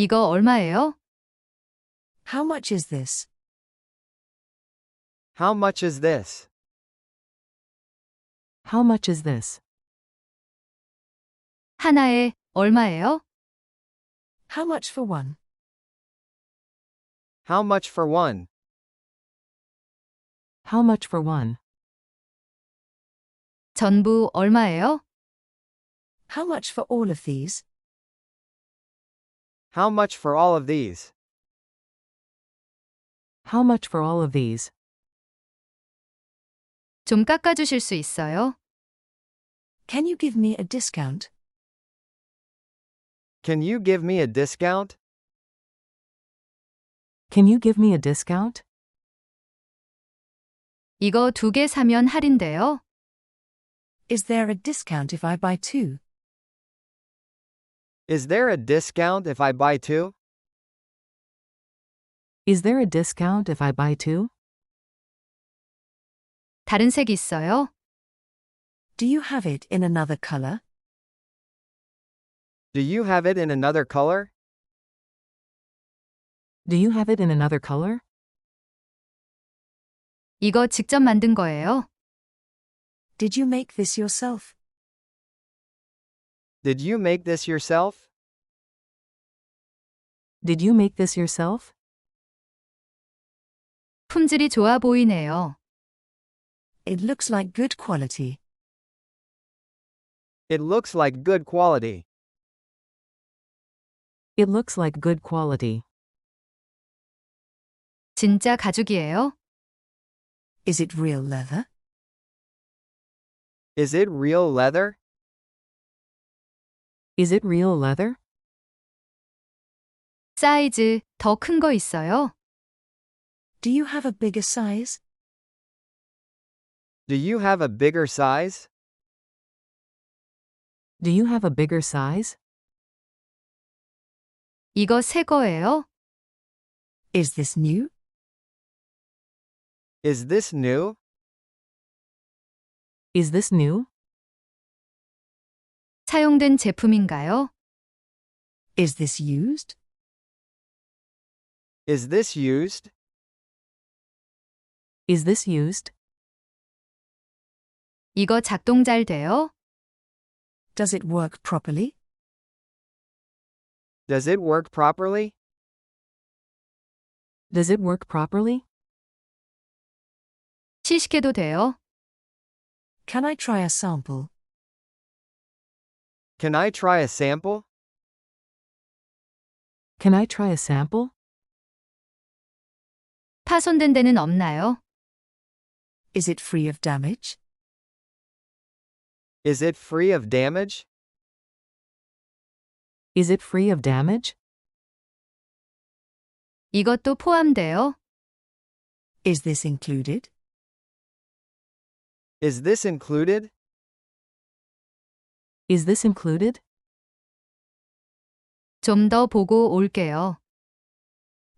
이거 얼마예요? How much is this? How much is this? How much is this? 하나에 얼마예요? How much for one? How much for one? How much for one? 전부 얼마예요? How much for all of these? How much for all of these? How much for all of these? 좀 깎아주실 수 있어요? Can you give me a discount? Can you give me a discount? Can you give me a discount? 이거 두 개 사면 할인돼요? Is there a discount if I buy two? Is there a discount if I buy two? Is there a discount if I buy two? 다른 색 있어요? Do you have it in another color? Do you have it in another color? Do you have it in another color? 이거 직접 만든 거예요? Did you make this yourself? Did you make this yourself? Did you make this yourself? 품질이 좋아 보이네요. It looks like good quality. It looks like good quality. It looks like good quality. 진짜 가죽이에요? Is it real leather? Is it real leather? Is it real leather? 사이즈 더 큰 거 있어요? Do you have a bigger size? Do you have a bigger size? Do you have a bigger size? 이거 새 거예요? Is this new? Is this new? Is this new? 사용된 제품인가요? Is this used? Is this used? Is this used? 이거 작동 잘 돼요? Does it work properly? Does it work properly? Does it work properly? 시식해도 돼요? Can I try a sample? Can I try a sample? Can I try a sample? 파손된 데는 없나요? Is it free of damage? Is it free of damage? Is it free of damage? 이것도 포함돼요? Is this included? Is this included? Is this included? 좀 더 보고 올게요.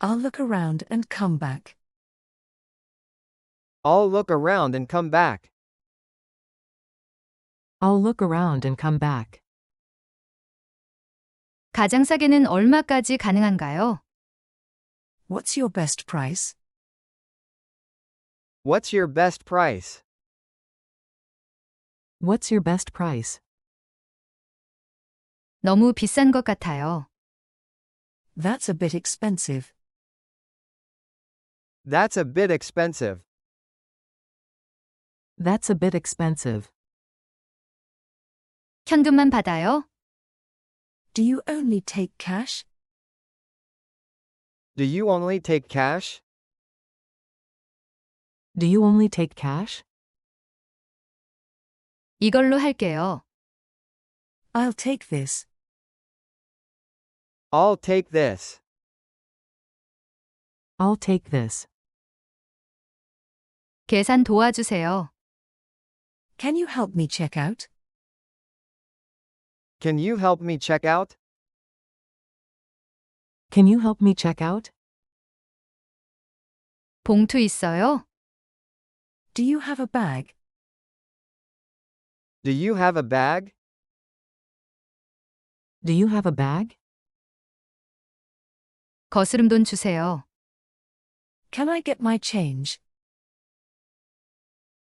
I'll look around and come back. I'll look around and come back. I'll look around and come back. 가장 싸게는 얼마까지 가능한가요? What's your best price? What's your best price? What's your best price? 너무 비싼 것 같아요. That's a bit expensive. That's a bit expensive. That's a bit expensive. 현금만 받아요? Do you only take cash? Do you only take cash? Do you only take cash? 이걸로 할게요. I'll take this. I'll take this. I'll take this. 계산 도와주세요. Can you help me check out? Can you help me check out? Can you help me check out? 봉투 있어요? Do you have a bag? Do you have a bag? Do you have a bag? 거스름돈 주세요. Can I get my change?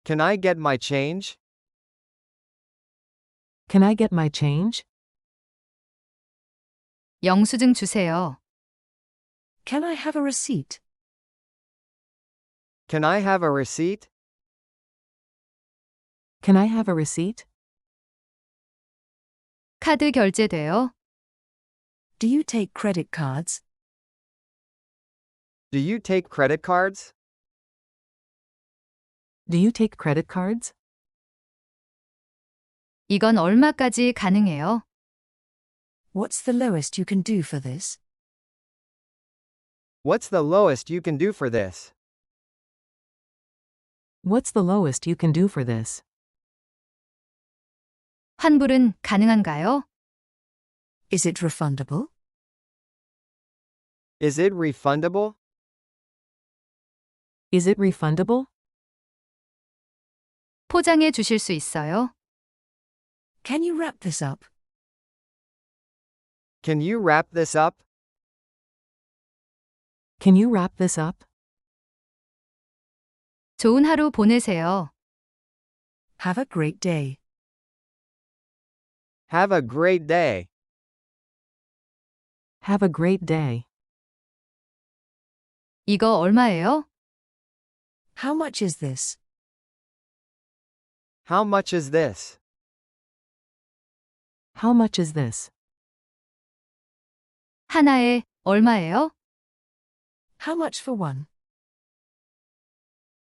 Can I get my change? Can I get my change? 영수증 주세요. Can I have a receipt? Can I have a receipt? Can I have a receipt? 카드 결제돼요. Do you take credit cards? Do you take credit cards? Do you take credit cards? 이건 얼마까지 가능해요? What's the lowest you can do for this? What's the lowest you can do for this? What's the lowest you can do for this? 환불은 가능한가요? Is it refundable? Is it refundable? Is it refundable? 포장해 주실 수 있어요? Can you wrap this up? Can you wrap this up? Can you wrap this up? 좋은 하루 보내세요. Have a great day. Have a great day. Have a great day. 이거 얼마예요? How much is this? How much is this? How much is this? 하나에 얼마예요? How much for one?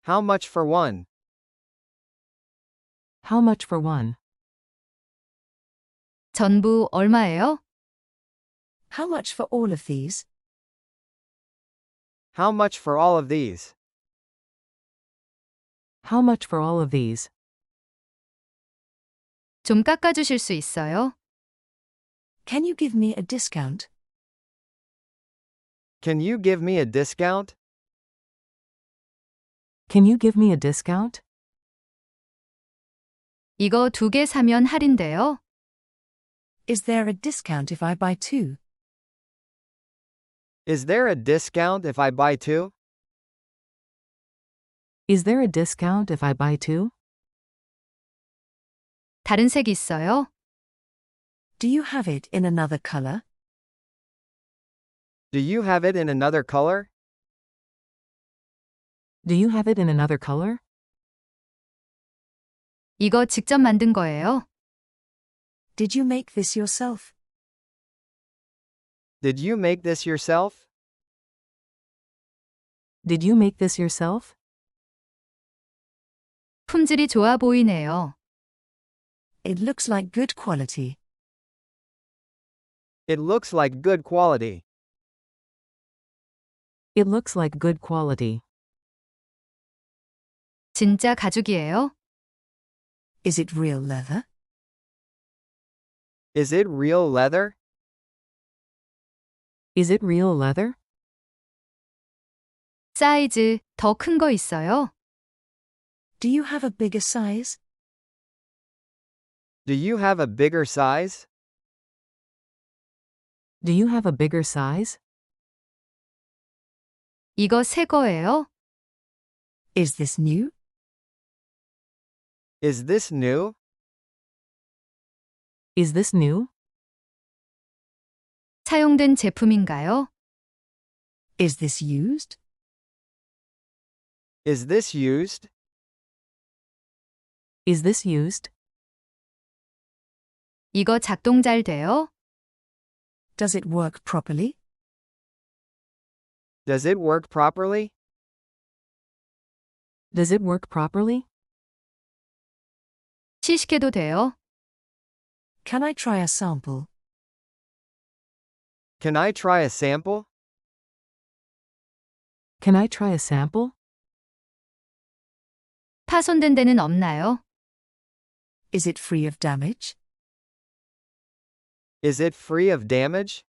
How much for one? How much for one? 전부 얼마예요? How much for all of these? How much for all of these? How much for all of these? 좀 깎아주실 수 있어요? Can you give me a discount? Can you give me a discount? Can you give me a discount? 이거 두 개 사면 할인돼요? Is there a discount if I buy two? Is there a discount if I buy two? Is there a discount if I buy two? 다른 색 있어요? Do you have it in another color? Do you have it in another color? Do you have it in another color? 이거 직접 만든 거예요? Did you make this yourself? Did you make this yourself? Did you make this yourself? 품질이 좋아 보이네요. It looks like good quality. It looks like good quality. It looks like good quality. 진짜 가죽이에요? Is it real leather? Is it real leather? Is it real leather? 사이즈 더 큰 거 있어요? Do you have a bigger size? Do you have a bigger size? Do you have a bigger size? 이거 새 거예요? Is this new? Is this new? Is this new? 사용된 제품인가요? Is this used? Is this used? Is this used? 이거 작동 잘 돼요? Does it work properly? Does it work properly? Does it work properly? 시식해도 돼요? Can I try a sample? Can I try a sample? Can I try a sample? 파손된 데는 없나요? Is it free of damage? Is it free of damage?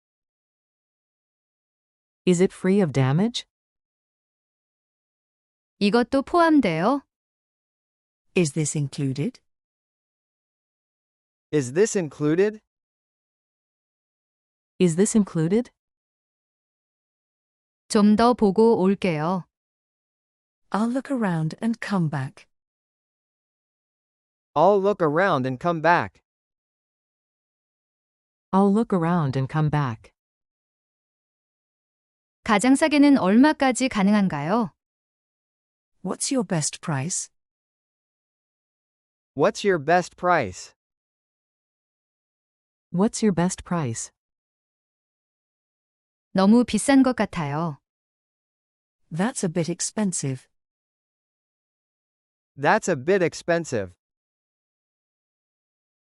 Is it free of damage? 이것도 포함돼요? Is this included? Is this included? Is this included? 좀 더 보고 올게요. I'll look around and come back. I'll look around and come back. I'll look around and come back. 가장 싸게는 얼마까지 가능한가요? What's your best price? What's your best price? What's your best price? 너무 비싼 것 같아요. That's a bit expensive. That's a bit expensive.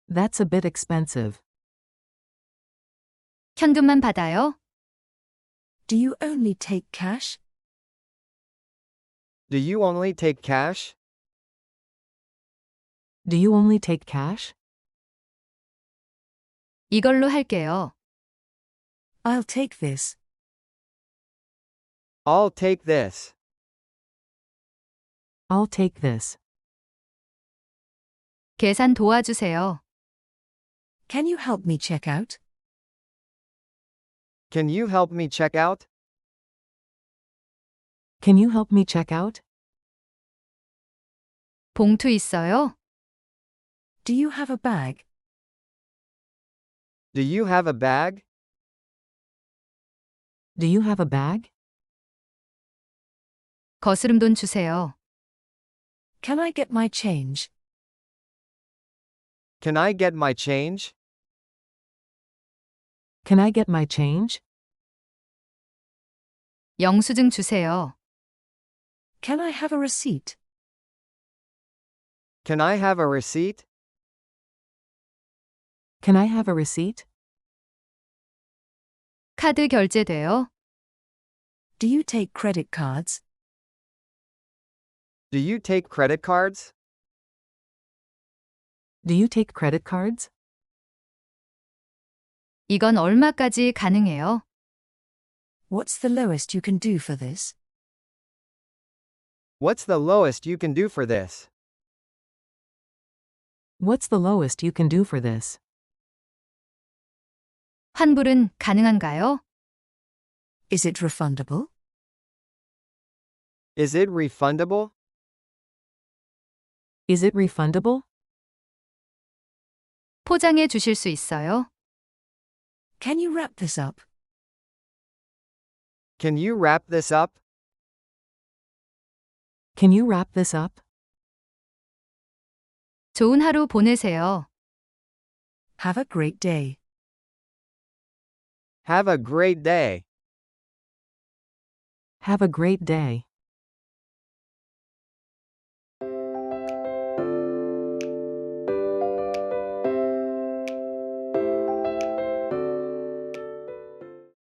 That's a bit expensive. 현금만 받아요? Do you only take cash? Do you only take cash? Do you only take cash? 이걸로 할게요. I'll take this. I'll take this. I'll take this. 계산 도와주세요. Can you help me check out? Can you help me check out? Can you help me check out? 봉투 있어요? Do you have a bag? Do you have a bag? Do you have a bag? 거스름돈 주세요. Can I get my change? Can I get my change? Can I get my change? 영수증 주세요. Can I have a receipt? Can I have a receipt? Can I have a receipt? 카드 결제돼요? Do you take credit cards? Do you take credit cards? Do you take credit cards? 이건 얼마까지 가능해요? What's the lowest you can do for this? What's the lowest you can do for this? What's the lowest you can do for this? 환불은 가능한가요? Is it refundable? Is it refundable? Is it refundable? 포장해 주실 수 있어요? Can you wrap this up? Can you wrap this up? Can you wrap this up? 좋은 하루 보내세요. Have a great day. Have a great day. Have a great day.